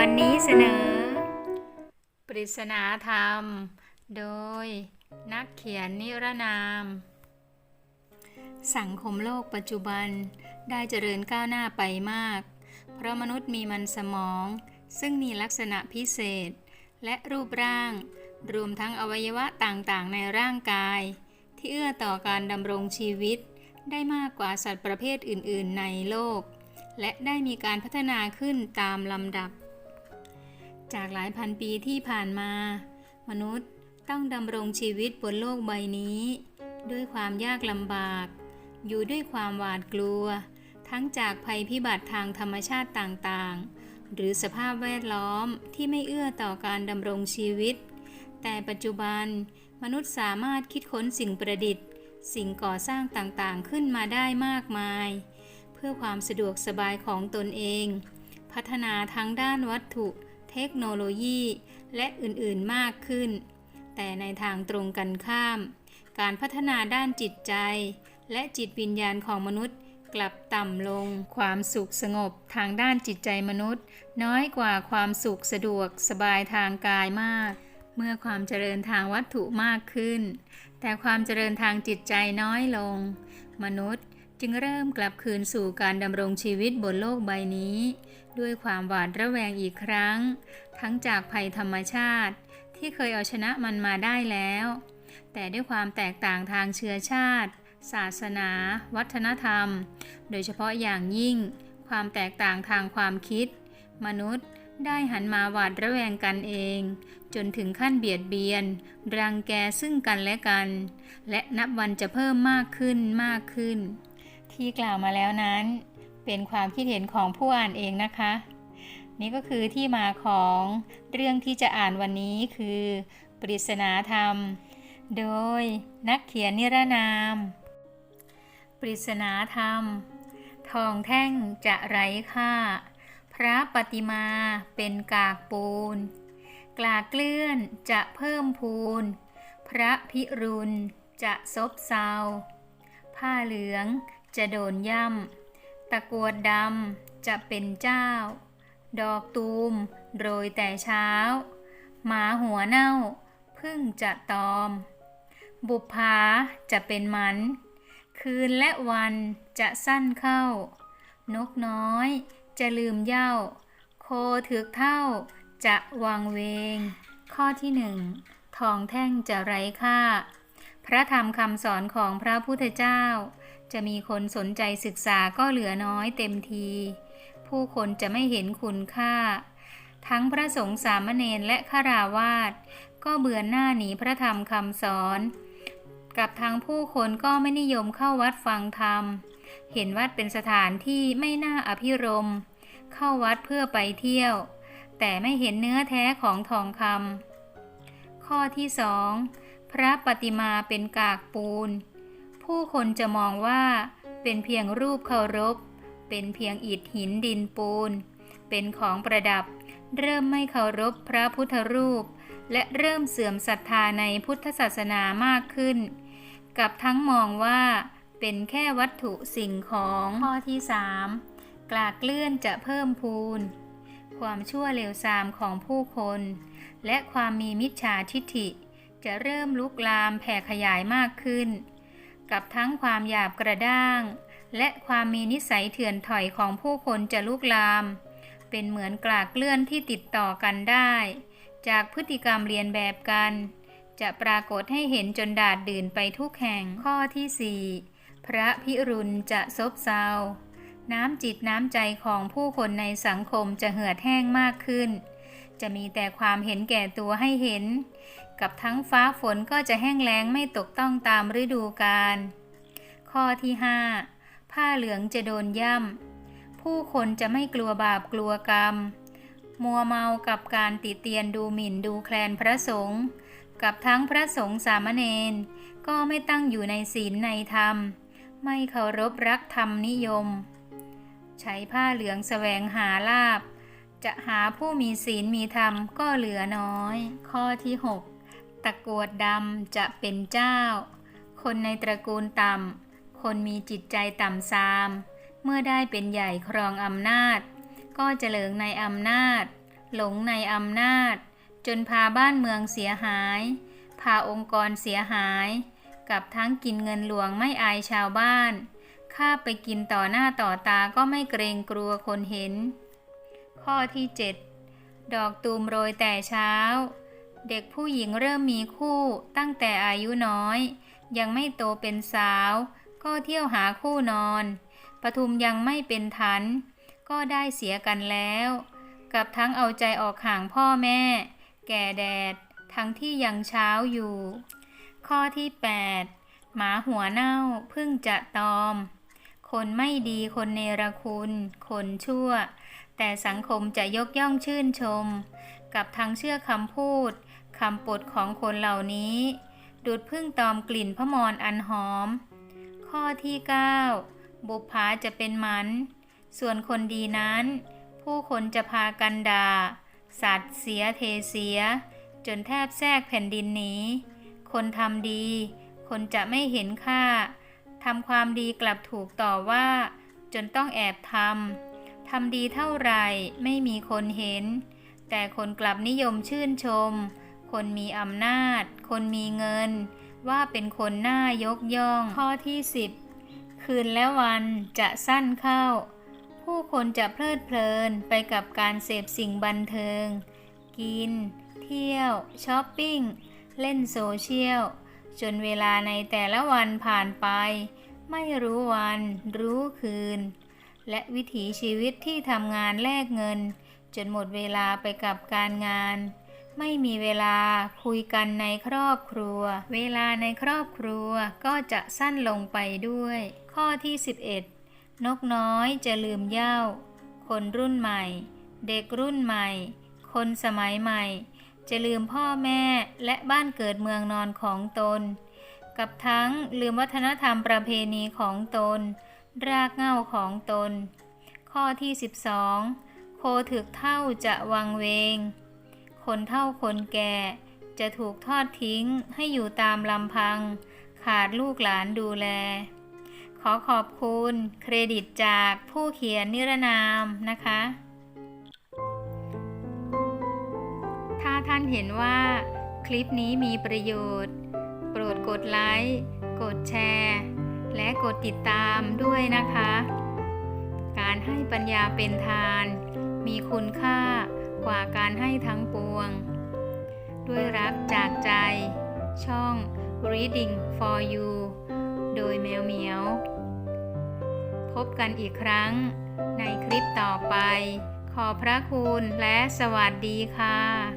วันนี้เสนอ ปริศนาธรรม โดยนักเขียนนิรนาม สังคมโลกปัจจุบันได้เจริญก้าวหน้าไปมาก เพราะมนุษย์มีมันสมอง ซึ่งมีลักษณะพิเศษ และรูปร่าง รวมทั้งอวัยวะต่างๆ ในร่างกาย ที่เอื้อต่อการดำรงชีวิต ได้มากกว่าสัตว์ประเภทอื่น ๆ ในโลกและได้มีการพัฒนาขึ้นตามลำดับ จากหลายพันปีที่ผ่านมา มนุษย์ต้องดำรงชีวิตบนโลกใบนี้ ด้วยความยากลำบาก อยู่ด้วยความหวาดกลัว ทั้งจากภัยพิบัติทางธรรมชาติต่างๆ หรือสภาพแวดล้อมที่ไม่เอื้อต่อการดำรงชีวิต แต่ปัจจุบัน มนุษย์สามารถคิดค้นสิ่งประดิษฐ์ สิ่งก่อสร้างต่างๆขึ้นมาได้มากมาย เพื่อความสะดวกสบายของตนเอง พัฒนาทั้งด้านวัตถุ เทคโนโลยี และอื่นๆมากขึ้น แต่ในทางตรงกันข้าม การพัฒนาด้านจิตใจ และจิตวิญญาณของมนุษย์กลับต่ำลง ความสุขสงบทางด้านจิตใจมนุษย์ น้อยกว่าความสุขสะดวกสบายทางกายมาก เมื่อความเจริญทางวัตถุมากขึ้น แต่ความเจริญทางจิตใจน้อยลง มนุษย์ จึงเริ่มกลับคืนสู่การดำรงชีวิตบนโลกใบนี้ ด้วยความหวาดระแวงอีกครั้ง ทั้งจากภัยธรรมชาติ ที่เคยเอาชนะมันมาได้แล้ว แต่ด้วยความแตกต่างทางเชื้อชาติ ศาสนา วัฒนธรรม โดยเฉพาะอย่างยิ่ง ความแตกต่างทางความคิด มนุษย์ได้หันมาหวาดระแวงกันเอง จนถึงขั้นเบียดเบียน รังแกซึ่งกันและกัน และนับวันจะเพิ่มมากขึ้นมากขึ้น ที่กล่าวมาแล้วนั้น เป็นความคิดเห็นของผู้อ่านเองนะคะ นี่ก็คือที่มาของเรื่องที่จะอ่านวันนี้คือ ปริศนาธรรม โดยนักเขียนนิรนาม ปริศนาธรรม ทองแท่งจะไร้ค่า พระปฏิมาเป็นกากปูน กลากเลื่อนจะเพิ่มพูน พระพิรุณจะซบเซาผ้าเหลือง จะโดนย่ำตะกวดดำจะเป็นเจ้า ดอกตูมโรยแต่เช้า หมาหัวเน่า พึ่งจะตอม บุปผาจะเป็นมัน คืนและวันจะสั้นเข้า นกน้อยจะลืมเหย้าโคถึกเท่าจะวางเวง ข้อที่หนึ่งทองแท่งจะไร้ค่า พระธรรมคำสอนของพระพุทธเจ้า จะมีคนสนใจศึกษาก็เหลือน้อยเต็มที ผู้คนจะไม่เห็นคุณค่า ทั้งพระสงฆ์สามเณรและฆราวาสก็เบื่อหน้าหนีพระธรรมคำสอน กับทั้งผู้คนก็ไม่นิยมเข้าวัดฟังธรรม เห็นวัดเป็นสถานที่ไม่น่าอภิรม เข้าวัดเพื่อไปเที่ยว แต่ไม่เห็นเนื้อแท้ของทองคำข้อที่สอง ระปฏิมาเป็นกากปูน ผู้คนจะมองว่าเป็นเพียงรูปเคารพ เป็นเพียงอิฐหินดินปูน เป็นของประดับ เริ่มไม่เคารพพระพุทธรูป และเริ่มเสื่อมศรัทธาในพุทธศาสนามากขึ้น กับทั้งมองว่าเป็นแค่วัตถุสิ่งของข้อที่ 3 กลากเลื่อนจะเพิ่มพูน ความชั่วเลวทรามของผู้คน และความมีมิจฉาทิฐิ จะเริ่มลุกลามแผ่ขยายมากขึ้น กับทั้งความหยาบกระด้าง และความมีนิสัยเถื่อนถอยของผู้คนจะลุกลาม เป็นเหมือนกลากเลื่อนที่ติดต่อกันได้ จากพฤติกรรมเรียนแบบกัน จะปรากฏให้เห็นจนดาดดื่นไปทุกแห่งข้อที่ 4 พระพิรุณจะซบเซาน้ำจิตน้ำใจของผู้คนในสังคมจะเหือดแห้งมากขึ้น จะมีแต่ความเห็นแก่ตัวให้เห็น กับทั้งฟ้าฝนก็จะแห้งแล้งไม่ตกต้องตามฤดูกาลข้อที่ 5 ผ้าเหลืองจะโดนย่ำ ผู้คนจะไม่กลัวบาปกลัวกรรม มัวเมากับการติเตียนดูหมิ่นดูแคลนพระสงฆ์กับทั้งพระสงฆ์สามเณรก็ไม่ตั้งอยู่ในศีลในธรรม ไม่เคารพรักธรรมนิยม ใช้ผ้าเหลืองแสวงหาลาบ จะหาผู้มีศีลมีธรรมก็เหลือน้อย ข้อที่ 6 ตะกวดดำจะเป็นเจ้า คนในตระกูลต่ำ คนมีจิตใจต่ำซาม เมื่อได้เป็นใหญ่ครองอำนาจ ก็เจริญในอำนาจ หลงในอำนาจ จนพาบ้านเมืองเสียหาย พาองค์กรเสียหาย กับทั้งกินเงินหลวงไม่อายชาวบ้านข้าไปกินต่อหน้าต่อตาก็ไม่เกรงกลัวคนเห็น ข้อที่ 7 ดอกตูมโรยแต่เช้า เด็กผู้หญิงเริ่มมีคู่ตั้งแต่อายุน้อย ยังไม่โตเป็นสาว ก็เที่ยวหาคู่นอน ปทุมยังไม่เป็นทัน ก็ได้เสียกันแล้ว กับทั้งเอาใจออกห่างพ่อแม่ แก่แดด ทั้งที่ยังเช้าอยู่ ข้อที่ 8 หมาหัวเน่าพิ่งจะตอม คนไม่ดีคนเนรคุณ คนชั่ว แต่สังคมจะยกย่องชื่นชม กับทั้งเชื่อคำพูด คำปดของคนเหล่านี้ ดูดพึ่งตอมกลิ่นพมรอันหอม ข้อที่ 9 บุพภาจะเป็นมัน ส่วนคนดีนั้น ผู้คนจะพากันด่าสัตว์เสียเทเสีย จนแทบแทรกแผ่นดินหนีคนทำดี คนจะไม่เห็นค่าทำความดีกลับถูกต่อว่า จนต้องแอบทำ ทำดีเท่าไหร่ไม่มีคนเห็น แต่คนกลับนิยมชื่นชม คนมีอำนาจ คนมีเงิน ว่าเป็นคนน่ายกย่อง ข้อที่ 10 คืนและวันจะสั้นเข้า ผู้คนจะเพลิดเพลินไปกับการเสพสิ่งบันเทิง กิน เที่ยวช้อปปิ้ง เล่นโซเชียล จนเวลาในแต่ละวันผ่านไป ไม่รู้วันรู้คืน และวิถีชีวิตที่ทำงานแลกเงิน จนหมดเวลาไปกับการงาน ไม่มีเวลาคุยกันในครอบครัว เวลาในครอบครัวก็จะสั้นลงไปด้วย ข้อที่ 11 นกน้อยจะลืมเหย้า คนรุ่นใหม่ เด็กรุ่นใหม่ คนสมัยใหม่ จะลืมพ่อแม่และบ้านเกิดเมืองนอนของตน กับทั้งลืมวัฒนธรรมประเพณีของตน รากเหง้าของตน ข้อที่ 12 โคถึกเท่าจะวังเวง คนเท่าคนแก่ จะถูกทอดทิ้งให้อยู่ตามลำพัง ขาดลูกหลานดูแล ขอขอบคุณเครดิตจากผู้เขียนนิรนามนะคะ ถ้าท่านเห็นว่าคลิปนี้มีประโยชน์ โปรดกดไลค์ กดแชร์ และกดติดตามด้วยนะคะ การให้ปัญญาเป็นทาน มีคุณค่า กว่าการให้ทั้งปวง ด้วยรักจากใจ ช่อง Reading for You โดยแมวเหมียว พบกันอีกครั้งในคลิปต่อไป ขอพระคุณและสวัสดีค่ะ